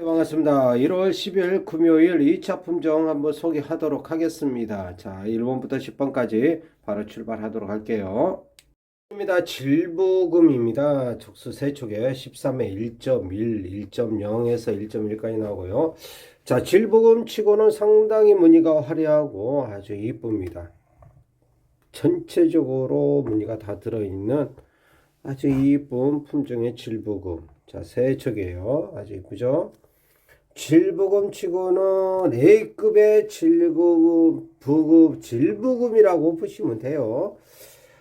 네, 반갑습니다. 1월 10일 금요일 2차 품종 한번 소개하도록 하겠습니다. 자, 1번부터 10번까지 바로 출발하도록 할게요. 입니다. 질부금입니다. 촉수 세촉에 13에 1.1, 1.0에서 1.1까지 나오고요. 자, 질부금 치고는 상당히 무늬가 화려하고 아주 이쁩니다. 전체적으로 무늬가 다 들어있는 아주 이쁜 품종의 질부금. 자, 세촉이에요. 아주 이쁘죠? 질부금 치고는 A급의 질부금, 부급, 질부금이라고 보시면 돼요.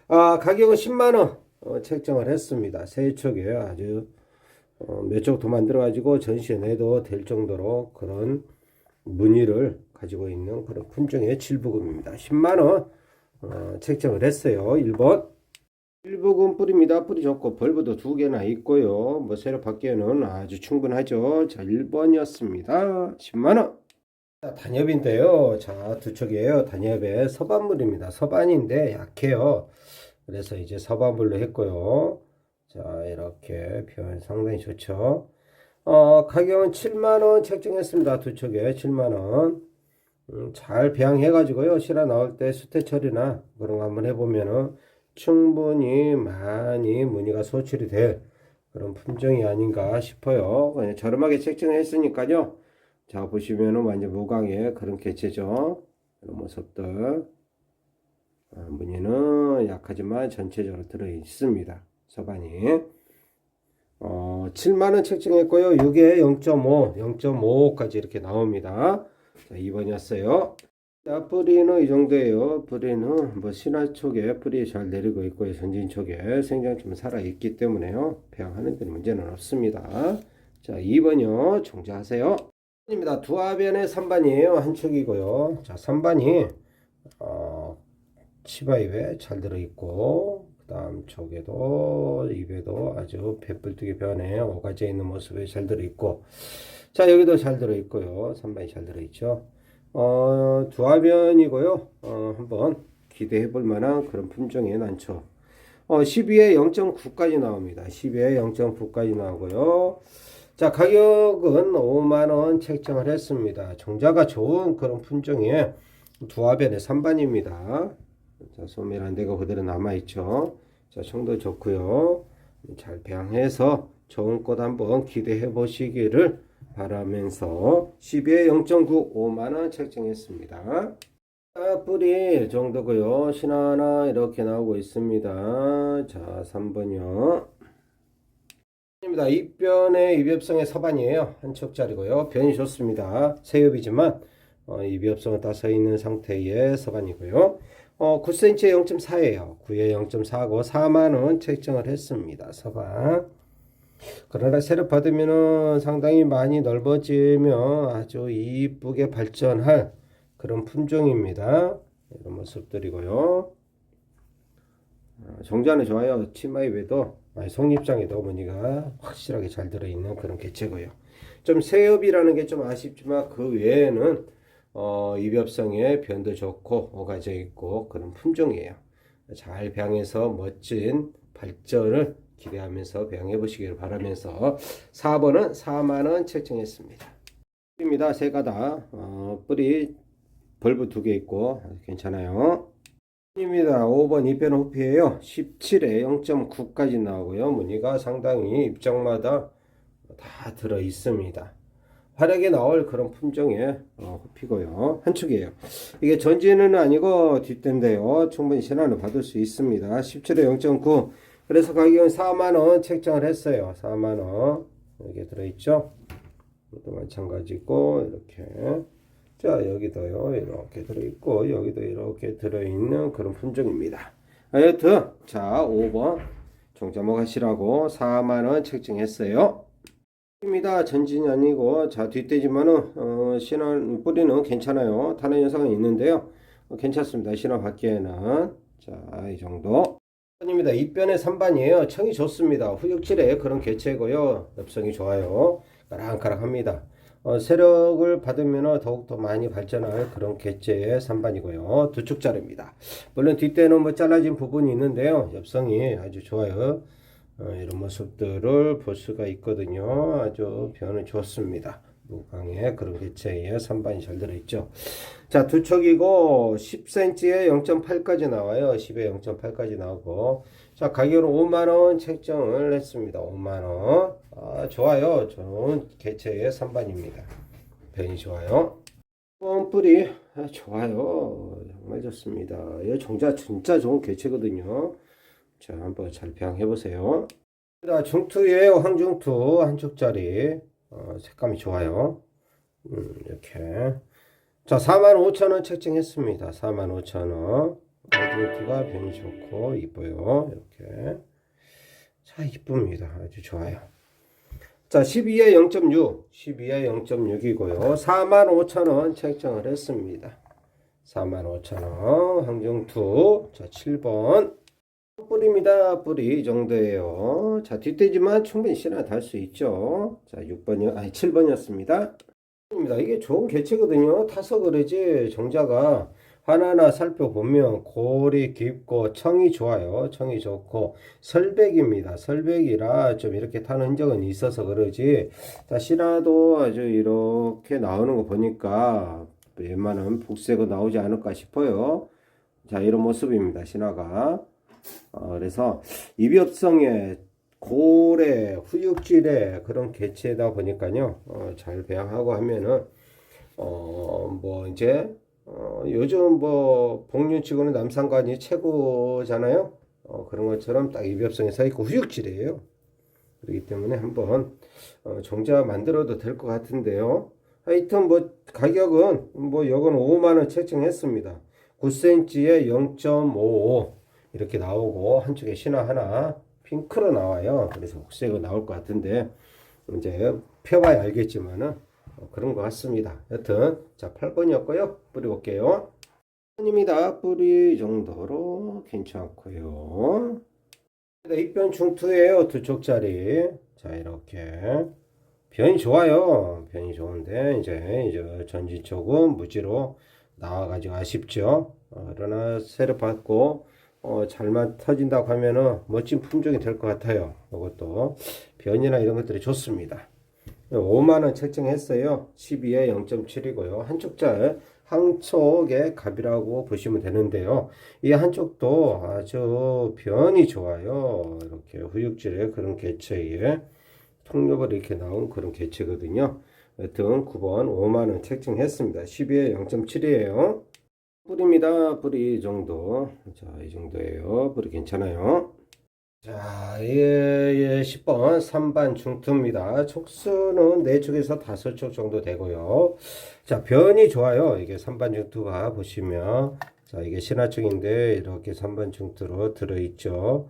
아, 가격은 10만원 어, 책정을 했습니다. 세척에 아주 어, 몇쪽더 만들어가지고 전시에 내도 될 정도로 그런 무늬를 가지고 있는 그런 품종의 질부금입니다. 10만원 어, 책정을 했어요. 1번. 일부금 뿌립니다. 뿌리 좋고 벌브도 두 개나 있고요. 뭐 세로 받기에는 아주 충분하죠. 자, 1번이었습니다. 10만원. 자, 단엽인데요. 자, 두 척이에요. 단엽의 서반물입니다. 서반인데 약해요. 그래서 이제 서반물로 했고요. 자, 이렇게 표현 상당히 좋죠. 어, 가격은 7만원 책정했습니다. 두 척에 7만원. 음, 잘 배양해가지고요. 실어 나올 때 수태 처리나 그런 거 한번 해보면은 충분히 많이 무늬가 소출이 될 그런 품종이 아닌가 싶어요. 그냥 저렴하게 책정했으니까요. 자, 보시면은 완전 무광의 그런 개체죠. 이런 모습들. 아, 무늬는 약하지만 전체적으로 들어 있습니다. 서반이. 어, 7만원 책정했고요. 6에 0.5, 0.5까지 이렇게 나옵니다. 자, 2번이었어요. 자, 뿌리는 이 정도예요. 뿌리는 뭐 신화 쪽에 뿌리 잘 내리고 있고요. 전진 쪽에 생장 좀 살아 있기 때문에요. 배양하는 데는 문제는 없습니다. 자, 2번이요. 종자하세요. 입니다. 두 화변의 3반이에요. 한 축이고요. 자, 3반이 어, 치바 입에 잘 들어 있고 그다음 쪽에도 입에도 아주 배불뚝이 변해 오가지에 있는 모습에 잘 들어 있고 자, 여기도 잘 들어 있고요. 3반이 잘 들어 있죠. 어, 두 화변이고요. 어, 한번 기대해 볼 만한 그런 품종의 난초. 어, 12에 0.9까지 나옵니다. 12에 0.9까지 나오고요. 자, 가격은 5만원 책정을 했습니다. 종자가 좋은 그런 품종의 두 화변의 3반입니다. 자, 소멸한 데가 그대로 남아있죠. 자, 청도 좋고요. 잘 배양해서 좋은 꽃 한번 기대해 보시기를 바라면서 12에 0.9 5만원 책정했습니다. 자, 뿌리 이 정도고요. 신 하나 이렇게 나오고 있습니다. 자, 3번이요. 입니다. 입변의 입엽성의 서반이에요. 한 척짜리고요. 변이 좋습니다. 새엽이지만 어, 입엽성은 다 서 있는 상태의 서반이고요. 어, 9cm에 0.4예요. 9에 0.4고 4만원 책정을 했습니다. 서반. 그러나 세력 받으면은 상당히 많이 넓어지면 아주 이쁘게 발전할 그런 품종입니다. 이런 모습들이고요. 어, 종자는 좋아요. 치마 입에도 아니, 속립장에도 어머니가 확실하게 잘 들어있는 그런 개체고요. 좀 새엽이라는 게 좀 아쉽지만 그 외에는 어, 입엽성에 변도 좋고 오가져 있고 그런 품종이에요. 잘 배양해서 멋진 발전을 기대하면서 배양해 보시기를 바라면서 4번은 4만원 책정했습니다. 입니다. 세 가닥 어, 뿌리 벌브 두 개 있고 괜찮아요. 입니다. 5번 입변 호피에요. 17에 0.9까지 나오고요. 무늬가 상당히 입장마다 다 들어 있습니다. 활약에 나올 그런 품종의 어, 호피고요. 한 축이에요. 이게 전진은 아니고 뒷대인데요. 충분히 신안을 받을 수 있습니다. 17에 0.9 그래서 가격은 4만원 책정을 했어요. 4만원. 여기 들어있죠? 이것도 마찬가지고, 이렇게. 자, 여기도요. 이렇게 들어있고, 여기도 이렇게 들어있는 그런 품종입니다. 하여튼, 자, 5번. 종자목 하시라고 4만원 책정했어요. 입니다. 전진이 아니고, 자, 뒷대지만은, 어, 신원, 뿌리는 괜찮아요. 타는 현상은 있는데요. 어, 괜찮습니다. 신원 받기에는. 자, 이 정도. 입니다. 입변의 3반이에요. 청이 좋습니다. 후육질의 그런 개체고요. 엽성이 좋아요. 까랑까랑합니다. 어, 세력을 받으면 더욱더 많이 발전할 그런 개체의 3반이고요. 두 축자입니다. 물론 뒷대는 뭐 잘라진 부분이 있는데요. 엽성이 아주 좋아요. 어, 이런 모습들을 볼 수가 있거든요. 아주 변은 좋습니다. 무광의 그런 개체에 3반이 잘 들어있죠. 자, 두 척이고 10cm에 0.8까지 나와요. 10에 0.8까지 나오고. 자, 가격은 5만원 책정을 했습니다. 5만원. 아, 좋아요. 좋은 개체의 3반입니다. 변이 좋아요. 번 뿌리 아, 좋아요. 정말 좋습니다. 이 종자 진짜 좋은 개체거든요. 자, 한번 잘 배양해 보세요. 자, 중투에 황중투 한쪽짜리 어, 색감이 좋아요. 음, 이렇게. 자, 45,000원 책정했습니다. 45,000원. 황중투가 변이 좋고 이뻐요. 이렇게. 자, 이쁩니다. 아주 좋아요. 자, 12에 0.6, 12에 0.6이고요. 45,000원 책정을 했습니다. 45,000원 황중투. 자, 7번. 뿌리입니다. 뿌리 이 정도예요. 자, 뒷대지만 충분히 신화 달수 있죠. 자, 6번이 아니 7번이었습니다. 입니다. 이게 좋은 개체거든요. 타서 그러지 정자가 하나하나 살펴보면 골이 깊고 청이 좋아요. 청이 좋고 설백입니다. 설백이라 좀 이렇게 타는 흔적은 있어서 그러지. 자, 신화도 아주 이렇게 나오는 거 보니까 웬만하면 북새가 나오지 않을까 싶어요. 자, 이런 모습입니다. 신화가. 어, 그래서 입엽성에 고래, 후육질의 그런 개체다 보니까요, 어, 잘 배양하고 하면은, 어, 뭐, 이제, 어, 요즘 뭐, 복륜치고는 남산관이 최고잖아요? 어, 그런 것처럼 딱 입엽성에 서 있고 후육질이에요. 그렇기 때문에 한번, 어, 종자 만들어도 될 것 같은데요. 하여튼 뭐, 가격은, 뭐, 요건 5만원 책정했습니다. 9cm에 0.55. 이렇게 나오고 한쪽에 신화 하나 핑크로 나와요. 그래서 혹색은 나올 것 같은데 이제 펴봐야 알겠지만은 어, 그런 것 같습니다. 여튼 자 8번이었고요. 뿌리 볼게요. 입니다. 뿌리 정도로 괜찮고요. 입변 중투예요. 두 쪽짜리. 자 이렇게 변이 좋아요. 변이 좋은데 이제 이제 전진 쪽은 무지로 나와가지고 아쉽죠. 어, 그러나 새로 받고 어, 잘만 터진다고 하면은 멋진 품종이 될 것 같아요. 이것도 변이나 이런 것들이 좋습니다. 5만원 책정했어요. 12에 0.7이고요. 한쪽 짤, 한쪽의 갑이라고 보시면 되는데요. 이 한쪽도 아주 변이 좋아요. 이렇게 후육질의 그런 개체에 통력을 이렇게 나온 그런 개체거든요. 여튼 9번 5만원 책정했습니다. 12에 0.7이에요. 뿌리입니다. 뿌리 이 정도. 자, 이 정도예요. 뿌리 괜찮아요. 자, 예, 예, 10번 3반 중투입니다. 촉수는 4촉에서 5촉 정도 되고요. 자, 변이 좋아요. 이게 3반 중투가 보시면 자, 이게 신화촉인데 이렇게 3반 중투로 들어있죠.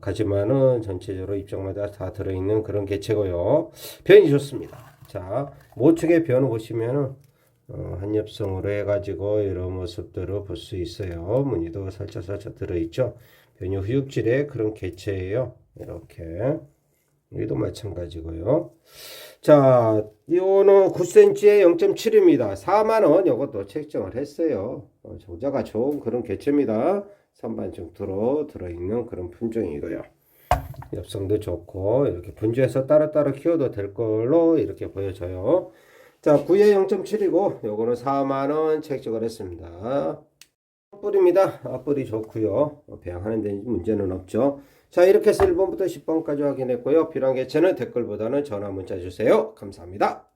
하지만은 전체적으로 입장마다 다 들어있는 그런 개체고요. 변이 좋습니다. 자, 모축의 변을 보시면은 어, 한엽성으로 해가지고 이런 모습들을 볼 수 있어요. 무늬도 살짝 살짝 들어있죠. 변이 후육질의 그런 개체예요. 이렇게 여기도 마찬가지고요. 자, 이거는 9cm에 0.7입니다. 4만원 이것도 책정을 했어요. 어, 종자가 좋은 그런 개체입니다. 선반 정도로 들어있는 그런 품종이고요. 엽성도 좋고 이렇게 분주해서 따로따로 키워도 될 걸로 이렇게 보여져요. 자, 9에 0.7이고 요거는 4만원 책정을 했습니다. 뿌리입니다. 앞뿌리 좋고요. 배양하는 데 문제는 없죠. 자, 이렇게 해서 1번부터 10번까지 확인했고요. 필요한 개체는 댓글보다는 전화 문자 주세요. 감사합니다.